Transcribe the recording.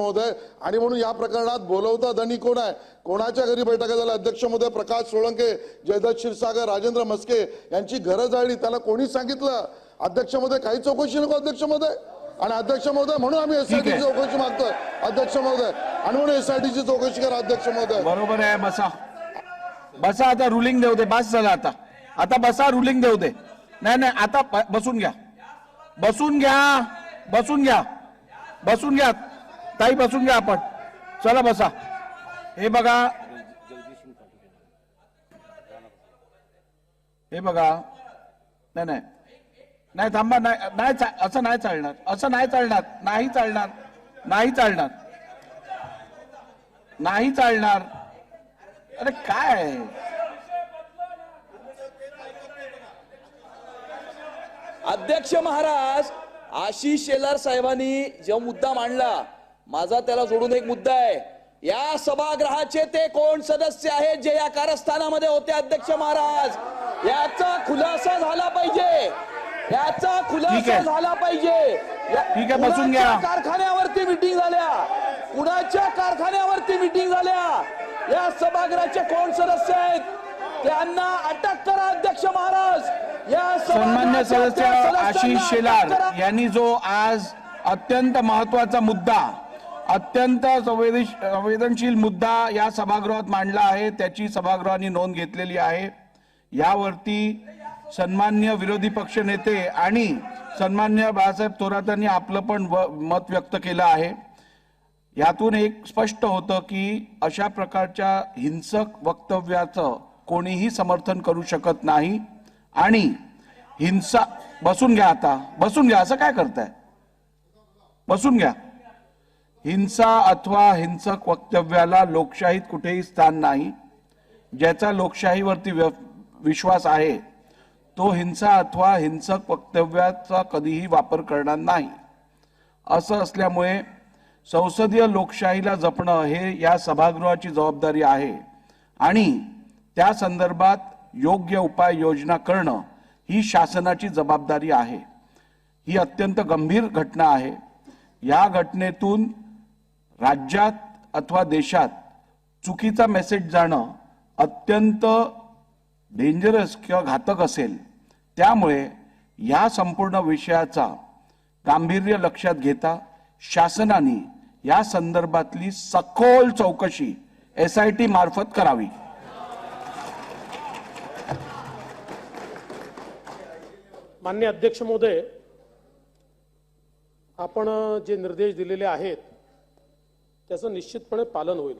महोदय. आणि म्हणून या प्रकरणात बोलवता धनी कोण आहे? कोणाच्या घरी बैठका झाल्या? अध्यक्ष महोदय प्रकाश सोळंके जयदत्त क्षीरसागर राजेंद्र मस्के यांची घरं जाळली त्याला कोणी सांगितलं? अध्यक्ष महोदय काही चौकशी नको अध्यक्ष महोदय? आणि अध्यक्ष महोदय म्हणून आम्ही एसआयटी आहे. चौकशी मागतोय. अध्यक्ष महोदय आणि म्हणून एसआयटीची चौकशी करा अध्यक्ष महोदय. बरोबर आहे बसा. बसा आता रुलिंग देऊ दे. बस झालं आता. आता बसा रुलिंग देऊ दे. नाही नाही आता बसून घ्या. बसून घ्या. बसून घ्या. बसून घ्या. ताई बसून घ्या आपण. चला बसा. हे बघा. हे बघा. नाही नाही. नाही थांबा. नाही असं नाही चालणार. असं नाही चालणार. नाही चालणार. नाही चालणार. नाही चालणार. अरे काय? अध्यक्ष महाराज आशिष शेलार साहेबांनी जो मुद्दा मांडला माझा त्याला जोडून एक मुद्दा आहे. या सभागृहाचे ते कोण सदस्य आहेत जे या कारस्थानामध्ये होते अध्यक्ष महाराज? याचा खुलासा झाला पाहिजे. याचा खुलासा. झाला पाहिजे. कारखान्यावरती मिटिंग झाल्या? कुणाच्या कारखान्यावरती मिटिंग झाल्या? या सभागृहाचे कोण सदस्य आहेत? त्यांना अटक करा अध्यक्ष महाराज. या सन्मान्य सदस्य आशिष शेलार. यांनी जो आज अत्यंत महत्त्वाचा मुद्दा अत्यंत संवेदनश- संवेदनशील मुद्दा या सभागृहात मांडला आहे. त्याची सभागृहाने नोंद घेतलेली आहे. यावरती सन्मान्य विरोधी पक्ष नेते आणि सन्मान्य बाळासाहेब थोरातांनी आपलं पण व- मत व्यक्त केलं आहे. यातून एक स्पष्ट होतं की अशा प्रकारच्या हिंसक वक्तव्याचं कोणीही समर्थन करू शकत नाही. आणि हिंसा बसून घ्या आता. बसून घ्या. असं काय करताय? बसून घ्या. हिंसा अथवा हिंसक वक्तव्याला लोकशाहीत कुठेही स्थान नाही. ज्याचा लोकशाहीवरती व्य- विश्वास आहे तो हिंसा अथवा हिंसक वक्तव्याचा कधीही वापर करणार नाही. असं असल्यामुळे संसदीय लोकशाहीला जपणं हे या सभागृहाची जबाबदारी आहे आणि त्या संदर्भात योग्य उपाययोजना करणं ही शासनाची जबाबदारी आहे. ही अत्यंत गंभीर घटना आहे. या घटनेतून राज्यात अथवा देशात चुकीचा मेसेज जाणं अत्यंत डेंजरस किंवा घातक असेल. त्यामुळे या संपूर्ण विषयाचा गांभीर्य लक्षात घेता शासनाने या संदर्भातली सखोल चौकशी एस आय टी मार्फत करावी. मान्य अध्यक्ष महोदय आपण जे निर्देश दिलेले आहेत त्याचं निश्चितपणे पालन होईल.